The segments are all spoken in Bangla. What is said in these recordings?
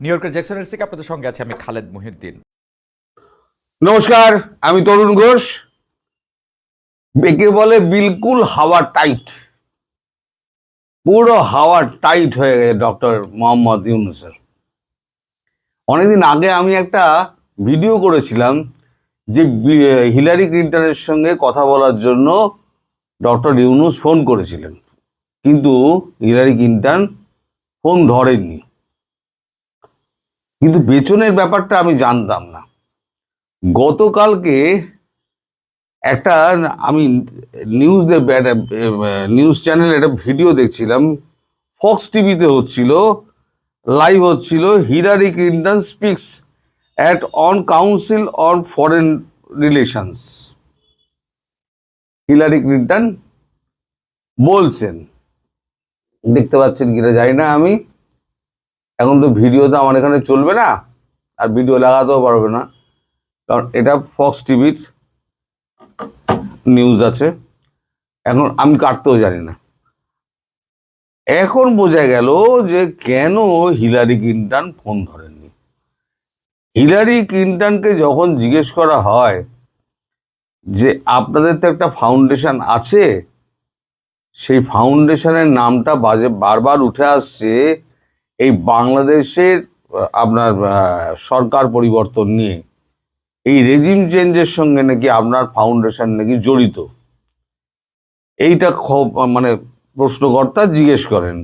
নিউ ইয়র্কের জ্যাকসনের থেকে আপনাদের সঙ্গে আছে আমি খালেদ মুহিউদ্দিন। নমস্কার, আমি তরুণ ঘোষ। একে বলে বিলকুল হাওয়া টাইট। পুরো হাওয়া টাইট হয়ে গেছে ডক্টর মোহাম্মদ ইউনুসের। অনেকদিন আগে আমি একটা ভিডিও করেছিলাম যে হিলারি ক্লিন্টনের সঙ্গে কথা বলার জন্য ডক্টর ইউনুস ফোন করেছিলেন। কিন্তু হিলারি ক্লিন্টন ফোন ধরেননি। কিন্তু বেতনের ব্যাপারটা আমি জানতাম না। গতকালকে একটা আমি নিউজ নিউজ চ্যানেলে একটা ভিডিও দেখছিলাম। ফক্স টিভিতে হচ্ছিল লাইভ হচ্ছিল Hillary Clinton speaks at on council on foreign relations Hillary Clinton বলছেন। দেখতে পাচ্ছেন কিনা জানি না আমি। এখন তো ভিডিও তো আমার এখানে চলবে না, আর ভিডিও লাগাতেও পারবে না। কারণ এটা ফক্স টিভির নিউজ আছে। এখন আমি কাটতেও জানি না। এখন বোঝা গেল যে কেন হিলারি ক্লিন্টন ফোন ধরেননি। হিলারি ক্লিন্টনকে যখন জিজ্ঞেস করা হয় যে, আপনাদের তো একটা ফাউন্ডেশন আছে? সেই ফাউন্ডেশনের নামটা বাজে বারবার উঠে আসছে এই বাংলাদেশের আপনার সরকার পরিবর্তন নিয়ে, এই রেজিম চেঞ্জের সঙ্গে নাকি আপনার ফাউন্ডেশন নাকি জড়িত? এইটা মানে প্রশ্নকর্তা জিজ্ঞেস করেন।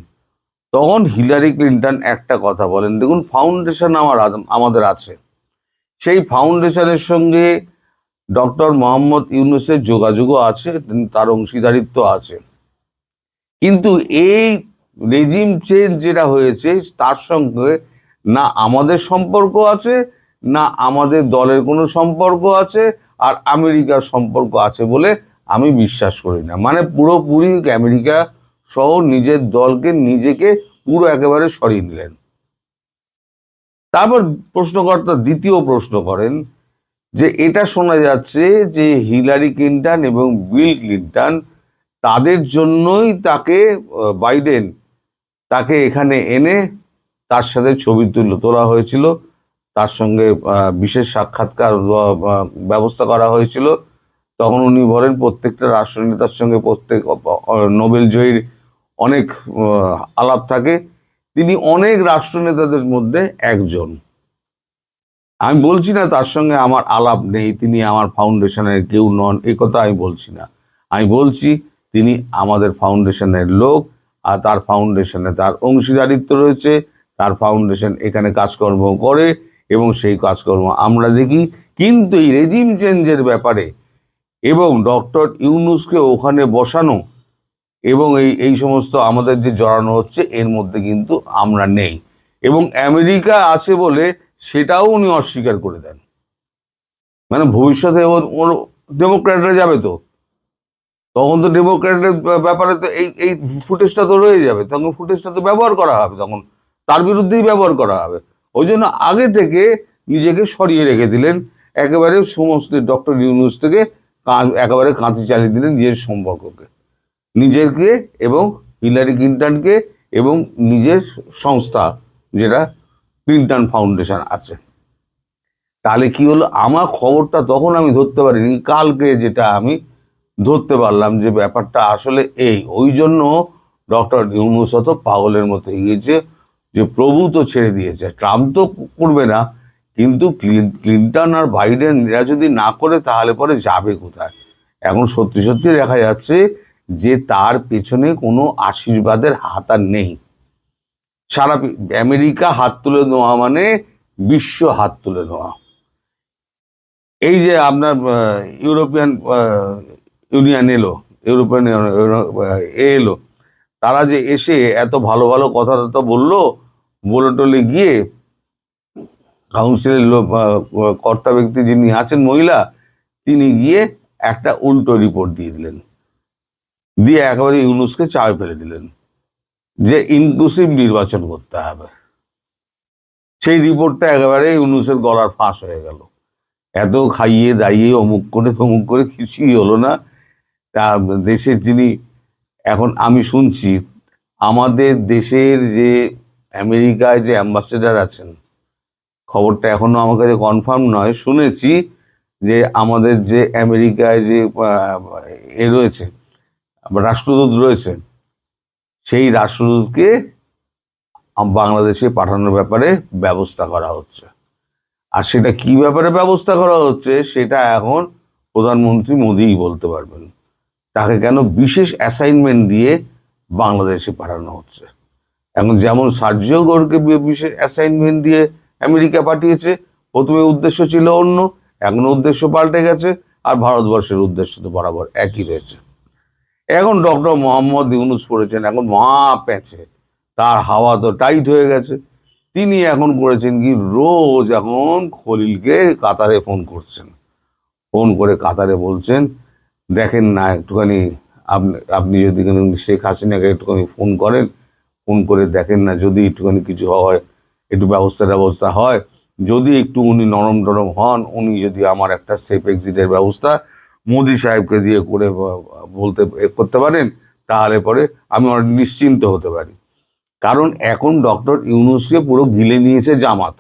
তখন হিলারি ক্লিন্টন একটা কথা বলেন, দেখুন ফাউন্ডেশন আমার আমাদের আছে। সেই ফাউন্ডেশনের সঙ্গে ডক্টর মোহাম্মদ ইউনুসের যোগাযোগও আছে তার অংশীদারিত্ব আছে। কিন্তু এই রেজিম চেঞ্জ যেটা হয়েছে, তার সঙ্গে না আমাদের সম্পর্ক আছে, না আমাদের দলের কোনো সম্পর্ক আছে, আর আমেরিকার সম্পর্ক আছে বলে আমি বিশ্বাস করি না। মানে পুরোপুরি আমেরিকা সহ নিজের দলকে নিজেকে পুরো একেবারে সরিয়ে নিলেন। তারপর প্রশ্নকর্তা দ্বিতীয় প্রশ্ন করেন যে, এটা শোনা যাচ্ছে যে হিলারি ক্লিন্টন এবং বিল ক্লিন্টন তাদের জন্যই তাকে বাইডেন তাকে এখানে এনে তার সাথে ছবি তুলে তোলা হয়েছিল। তার সঙ্গে বিশেষ সাক্ষাৎকার ব্যবস্থা করা হয়েছিল। তখন উনি বলেন, প্রত্যেকটা রাষ্ট্রনেতার সঙ্গে প্রত্যেক নোবেল জয়ীর অনেক আলাপ থাকে। তিনি অনেক রাষ্ট্রনেতাদের মধ্যে একজন। আমি বলছি না তার সঙ্গে আমার আলাপ নেই, তিনি আমার ফাউন্ডেশনের কেউ নন, এ কথা আমি বলছি না। আমি বলছি, তিনি আমাদের ফাউন্ডেশনের লোক আর তার ফাউন্ডেশনে তার অংশীদারিত্ব রয়েছে, তার ফাউন্ডেশন এখানে কাজকর্ম করে এবং সেই কাজকর্ম আমরা দেখি। কিন্তু এই রেজিম চেঞ্জের ব্যাপারে এবং ডক্টর ইউনুসকে ওখানে বসানো এবং এই এই সমস্ত আমাদের যে জড়ানো হচ্ছে, এর মধ্যে কিন্তু আমরা নেই। এবং আমেরিকা আছে বলে সেটাও উনি অস্বীকার করে দেন। মানে ভবিষ্যতে ওর ডেমোক্র্যাটরা যাবে তো। তখন তো ডেমোক্র্যাটের ব্যাপারে তো এই এই ফুটেজটা তো রয়ে যাবে। তখন ফুটেজটা তো ব্যবহার করা হবে, তখন তার বিরুদ্ধেই ব্যবহার করা হবে। ওই জন্য আগে থেকে নিজেকে সরিয়ে রেখে দিলেন, একেবারে সমস্ত ডক্টর ইউনুস থেকে একেবারে কাঁচি চালিয়ে দিলেন নিজের সম্পর্ককে। নিজেকে এবং হিলারি ক্লিন্টনকে এবং নিজের সংস্থা যেটা ক্লিন্টন ফাউন্ডেশন আছে। তাহলে কি হলো? আমার খবরটা তখন আমি ধরতে পারিনি। কালকে যেটা আমি ধরতে পারলাম যে ব্যাপারটা আসলে এই। ওই জন্য ডক্টর ইউনুস পাগলের মতো হয়ে গিয়েছে যে প্রভু তো ছেড়ে দিয়েছে। ট্রাম্প তো করবে না, কিন্তু ক্লিন- ক্লিন্টন আর বাইডেন এরা যদি না করে তাহলে পরে যাবে কোথায়? এখন সত্যি সত্যি দেখা যাচ্ছে যে তার পেছনে কোনো আশীর্বাদের হাত আর নেই। সারা আমেরিকা হাত তুলে নেওয়া মানে বিশ্ব হাত তুলে নেওয়া। এই যে আপনার ইউরোপিয়ান ইউনিয়ন এলো, ইউরোপিয়ান এ এলো। তারা যে এসে এত ভালো ভালো কথা টথা বলল, বলে টলে গিয়ে কাউন্সিলের কর্তা ব্যক্তি যিনি আছেন মহিলা, তিনি গিয়ে একটা উল্টো রিপোর্ট দিয়ে দিলেন। দিয়ে একেবারে ইউনুসকে চাপে ফেলে দিলেন যে ইনক্লুসিভ নির্বাচন করতে হবে। সেই রিপোর্টটা একেবারে ইউনুসের গলার ফাঁস হয়ে গেল। এত খাইয়ে দাইয়ে অমুক করে তমুক করে কিছুই হলো না। তা দেশের যিনি, এখন আমি শুনছি, আমাদের দেশের যে আমেরিকায় যে অ্যাম্বাসেডার আছেন, খবরটা এখনও আমার কাছে কনফার্ম নয়, শুনেছি যে আমাদের যে আমেরিকায় যে এ রয়েছে, রাষ্ট্রদূত রয়েছে, সেই রাষ্ট্রদূতকে বাংলাদেশে পাঠানোর ব্যাপারে ব্যবস্থা করা হচ্ছে। আর সেটা কি ব্যাপারে ব্যবস্থা করা হচ্ছে, সেটা এখন প্রধানমন্ত্রী মোদিই বলতে পারবেন। তাকে কেন বিশেষ অ্যাসাইনমেন্ট দিয়ে বাংলাদেশে পাঠানো হচ্ছে? এখন যেমন সার্জিও গোরকে বিশেষ অ্যাসাইনমেন্ট দিয়ে আমেরিকা পাঠিয়েছে, প্রথমে উদ্দেশ্য ছিল অন্য, এখন উদ্দেশ্য পাল্টে গেছে, আর ভারতবর্ষের উদ্দেশ্য তো বরাবর একই রয়েছে। এখন ডক্টর মোহাম্মদ ইউনুস পড়েছেন, এখন মহা প্যাঁচে, তার হাওয়া তো টাইট হয়ে গেছে। তিনি এখন করেছেন কি, রোজ এখন খলিলকে কাতারে ফোন করছেন। ফোন করে কাতারে বলছেন দেখেন না, একটুখানি আপনি আপনি যদি কোনো শেখ হাসিনাকে একটুখানি ফোন করেন, ফোন করে দেখেন না, যদি একটুখানি কিছু হয়, একটু ব্যবস্থা ব্যবস্থা হয়, যদি একটু উনি নরম টরম হন, উনি যদি আমার একটা সেফ এক্সিটের ব্যবস্থা মোদি সাহেবকে দিয়ে করে বলতে করতে পারেন, তাহলে পরে আমি অনেক নিশ্চিন্ত হতে পারি। কারণ এখন ডক্টর ইউনুসকে পুরো গিলে নিয়েছে জামাত,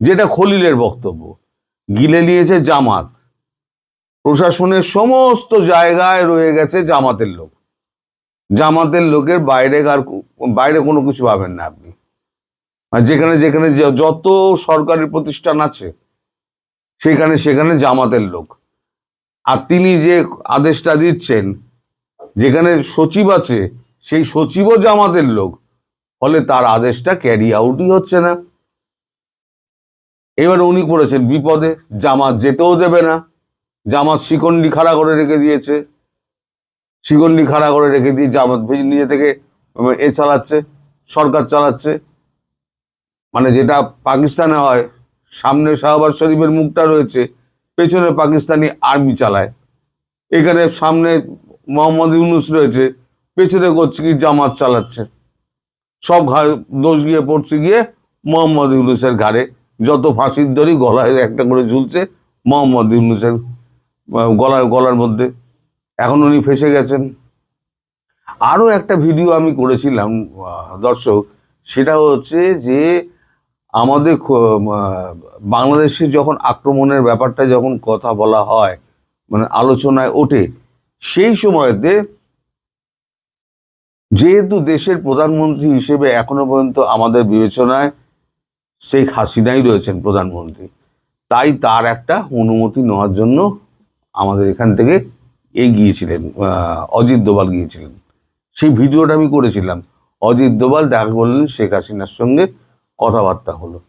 যেটা খলিলের বক্তব্য। গিলে নিয়েছে জামাত। প্রশাসনের সমস্ত জায়গায় রয়ে গেছে জামাতের লোক। জামাতের লোকের বাইরে আর বাইরে কোনো কিছু পাবেন না আপনি। আর যেখানে যেখানে যত সরকারি প্রতিষ্ঠান আছে, সেখানে সেখানে জামাতের লোক। আর তিনি যে আদেশটা দিচ্ছেন, যেখানে সচিব আছে, সেই সচিবও জামাতের লোক। ফলে তার আদেশটা ক্যারি আউটই হচ্ছে না। এবার উনি করেছেন বিপদে, জামাত যেতেও দেবে না। জামাত শিকন্ডি খাড়া করে রেখে দিয়েছে। শিকন্ডি খাড়া করে রেখে দিয়ে জামাত নিজে থেকে এ চালাচ্ছে, সরকার চালাচ্ছে। মানে যেটা পাকিস্তানে হয়, সামনে শাহবাজ শরীফের মুখটা রয়েছে, পেছনে পাকিস্তানি আর্মি চালায়। এখানে সামনে মোহাম্মদ ইউনুস রয়েছে, পেছনে করছে কি জামাত চালাচ্ছে। সব দোষ গিয়ে পড়ছে গিয়ে মোহাম্মদ ইউনুসের ঘাড়ে, যত ফাঁসির দড়ি গলায় একটা করে ঝুলছে, মোহাম্মদ ইউনুসের গলার গলার মধ্যে। এখন উনি ফেসে গেছেন। আরও একটা ভিডিও আমি করেছিলাম দর্শক, সেটা হচ্ছে যে আমাদের বাংলাদেশে যখন আক্রমণের ব্যাপারটা যখন কথা বলা হয় মানে আলোচনায় ওঠে, সেই সময়তে যেহেতু দেশের প্রধানমন্ত্রী হিসেবে এখনও পর্যন্ত আমাদের বিবেচনায় শেখ হাসিনাই রয়েছেন প্রধানমন্ত্রী, তাই তার একটা অনুমতি নেওয়ার জন্য আমাদের এখান থেকে এই গিয়েছিলেন অজিত দোভাল গিয়েছিলেন। সেই ভিডিওটা আমি করেছিলাম। অজিত দোভাল দেখা করলেন, শেখ হাসিনার সঙ্গে কথাবার্তা হলো।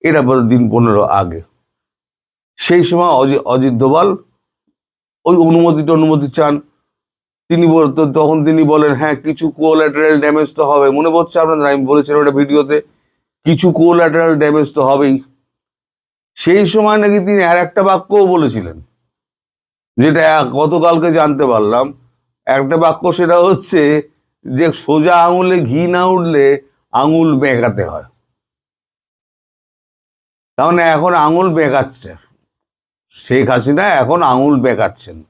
এটা বোধ দিন পনেরো আগে। সেই সময় অজি- অজিত দোভাল ওই অনুমতিটা অনুমতি চান। তিনি বল- তো তখন তিনি বলেন হ্যাঁ কিছু কোলাটারাল ড্যামেজ তো হবে। মনে পড়ছে আপনাদের? আমি বলেছিলাম ওটা ভিডিওতে। কিছু কোলাটারাল ড্যামেজ তো হবেই। সেই সময় নাকি তিনি আর একটা বাক্যও বলেছিলেন। যেটা গতকালকে জানতে পারলাম, একটা বাক্য সেটা হচ্ছে যে সোজা আঙুলে ঘি না উঠলে আঙুল বেঁকাতে হয়। তার মানে এখন আঙুল বেঁকাচ্ছে। শেখ হাসিনা এখন আঙুল বেঁকাচ্ছেন।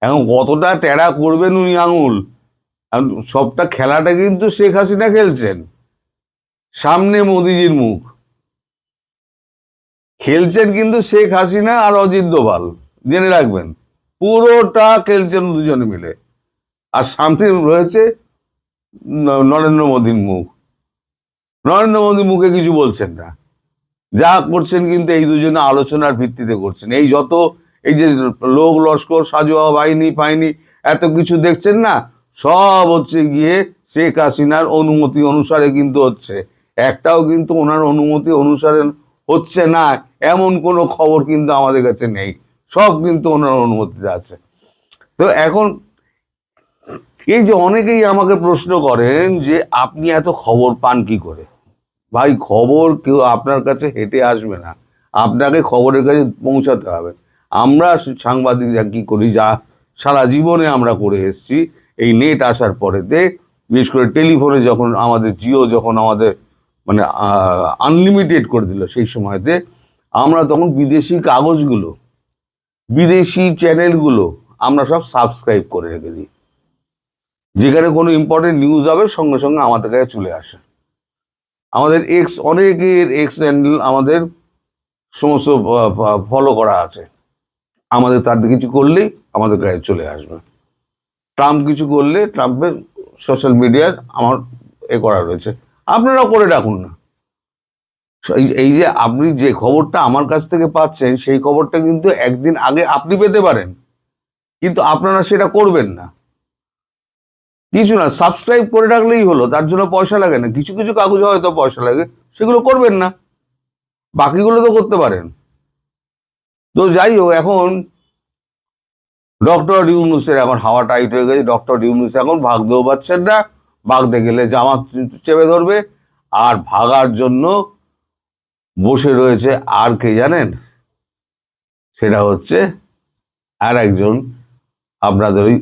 এখন কতটা টেরা করবেন উনি আঙুল? সবটা খেলাটা কিন্তু শেখ হাসিনা খেলছেন। সামনে মোদিজির মুখ। খেলছেন কিন্তু শেখ হাসিনা আর অজিত দোভাল। জেনে রাখবেন। পুরোটা খেলছেন দুজনে মিলে। আর সামনে রয়েছে নরেন্দ্র মোদীর মুখ। নরেন্দ্র মোদী মুখে কিছু বলছেন না। যা করছেন কিন্তু এই দুজনে আলোচনার ভিত্তিতে করছেন। এই যত এই যে লোক লস্কর, সাজোয়া, বাহিনী পাইনি এত কিছু দেখছেন না? সব হচ্ছে গিয়ে শেখ হাসিনার অনুমতি অনুসারে কিন্তু হচ্ছে। একটাও কিন্তু ওনার অনুমতি অনুসারে হচ্ছে না। এমন কোনো খবর কিন্তু আমাদের কাছে নেই। সব কিন্তু ওনার অনুমতিতে আছে। তো এখন এই যে অনেকেই আমাকে প্রশ্ন করেন যে, আপনি এত খবর পান কি করে? ভাই, খবর কেউ আপনার কাছে হেঁটে আসবে না। আপনাকে খবরের কাছে পৌঁছাতে হবে। আমরা সাংবাদিকরা কি করি? যা সারা জীবনে আমরা করে এসেছি, এই নেট আসার পরেতে, বিশেষ করে টেলিফোনে যখন আমাদের জিও যখন আমাদের মানে আনলিমিটেড করে দিল সেই সময়তে, আমরা তখন বিদেশি কাগজগুলো বিদেশি চ্যানেলগুলো আমরা সব সাবস্ক্রাইব করে রেখে দিই। যেখানে কোনো ইম্পর্টেন্ট নিউজ হবে, সঙ্গে সঙ্গে আমাদের কাছে চলে আসে। আমাদের এক্স অনেকের এক্স হ্যান্ডেল আমাদের সমস্ত ফলো করা আছে। আমাদের তার কিছু করলেই আমাদের গায়ে চলে আসবে। ট্রাম্প কিছু করলে ট্রাম্পের সোশ্যাল মিডিয়ায় আমার এ করা রয়েছে। আপনারাও করে ডাকুন না। এই- যে আপনি যে খবরটা আমার কাছ থেকে পাচ্ছেন, সেই খবরটা কিন্তু একদিন আগে আপনি পেতে পারেন। কিন্তু আপনারা সেটা করবেন না। কিছু না সাবস্ক্রাইব করে রাখলেই হলো, তার জন্য পয়সা লাগে না। কিছু কিছু কাগজে হয়তো পয়সা লাগে, সেগুলো করবেন না। বাকিগুলো তো করতে পারেন। তো যাই হোক, এখন ডক্টর ইউনুসের এখন হাওয়া টাইট হয়ে গেছে। ডক্টর ইউনুস এখন ভাগতেও পারছেন না। ভাগতে গেলে জামা চেপে ধরবে। আর ভাগার জন্য বসে রয়েছে আর কে জানেন? সেটা হচ্ছে আর একজন আপনাদের ওই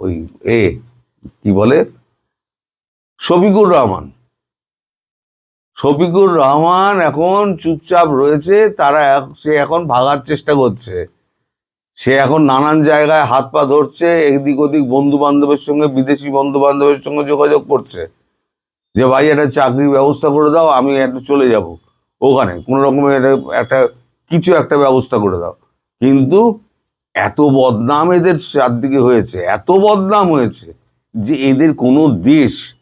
ওই এ, কি বলে? শফিকুর রহমান। শফিকুর রহমান এখন চুপচাপ রয়েছে, তারা সে এখন ভাগার চেষ্টা করছে। সে এখন নানান জায়গায় হাত পা ধরছে, এদিক ওদিক বন্ধু বান্ধবের সঙ্গে, বিদেশি বন্ধু বান্ধবের সঙ্গে যোগাযোগ করছে। যে ভাই একটা চাকরির ব্যবস্থা করে দাও, আমি একটু চলে যাব। ওখানে কোনো রকমের একটা- কিছু একটা ব্যবস্থা করে দাও। কিন্তু এত বদনাম এদের চারদিকে হয়েছে, এত বদনাম হয়েছে যে এদের কোনো দেশ,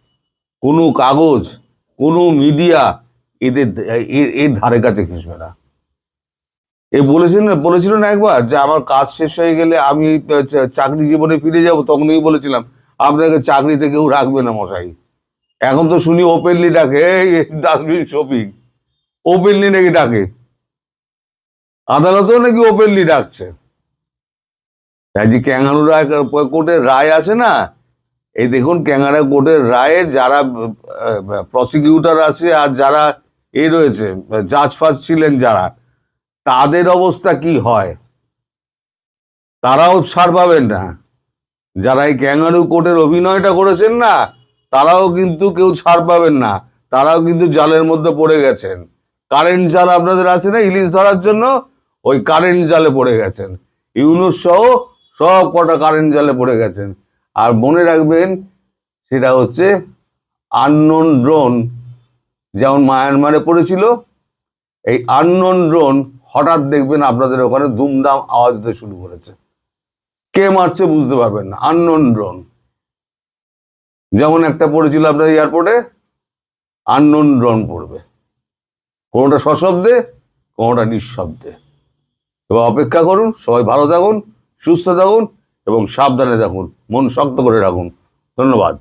কোনো কাগজ, কোনো মিডিয়া এদের এর- এর ধারে কাছে ঘেসবে না। এ বলেছিল বলেছিল না একবার যে আমার কাজ শেষ হয়ে গেলে আমি চাকরি জীবনে ফিরে যাব, তখনই বলেছিলাম, আপনাকে চাকরিতে কেউ রাখবে না মশাই। এখন তো শুনি ওপেনলি ডাকে ডাস্টবিন শপিং। ওপেনলি নাকি ডাকে? আদালতেও নাকি ওপেনলি ডাকছে। তাই যে ক্যাঙ্গারু রায় কোর্টের রায় আছে না, এই দেখুন ক্যাঙ্গারা কোর্টের রায়ে যারা প্রসিকিউটর আছে আর যারা এ রয়েছে জাজ ফাজ ছিলেন যারা, তাদের অবস্থা কি হয়? তারাও ছাড় পাবেন না। যারা এই ক্যাঙ্গারু কোর্টের অভিনয়টা করেছেন না, তারাও কিন্তু কেউ ছাড় পাবেন না। তারাও কিন্তু জালের মধ্যে পড়ে গেছেন। কারেন্ট জাল আপনাদের আছে না ইলিশ ধরার জন্য? ওই কারেন্ট জালে পড়ে গেছেন। ইউনুস সহ সব কটা কারেন্ট জালে পড়ে গেছেন। আর মনে রাখবেন, সেটা হচ্ছে আননোন ড্রোন যেমন মায়ানমারে পড়েছিল, এই আননোন ড্রোন হঠাৎ দেখবেন আপনাদের ওখানে দুমদাম আওয়াজ দিতে শুরু করেছে। কে মারছে বুঝতে পারবেন না আননোন ড্রোন যেমন একটা পড়েছিল আপনার এয়ারপোর্টে আননোন ড্রোন পড়বে। কোনোটা সশব্দে, কোনোটা নিঃশব্দে। এবার অপেক্ষা করুন, সবাই ভালো থাকুন, সুস্থ থাকুন, এবং সাবধানে থাকুন, মন শক্ত করে রাখুন। ধন্যবাদ।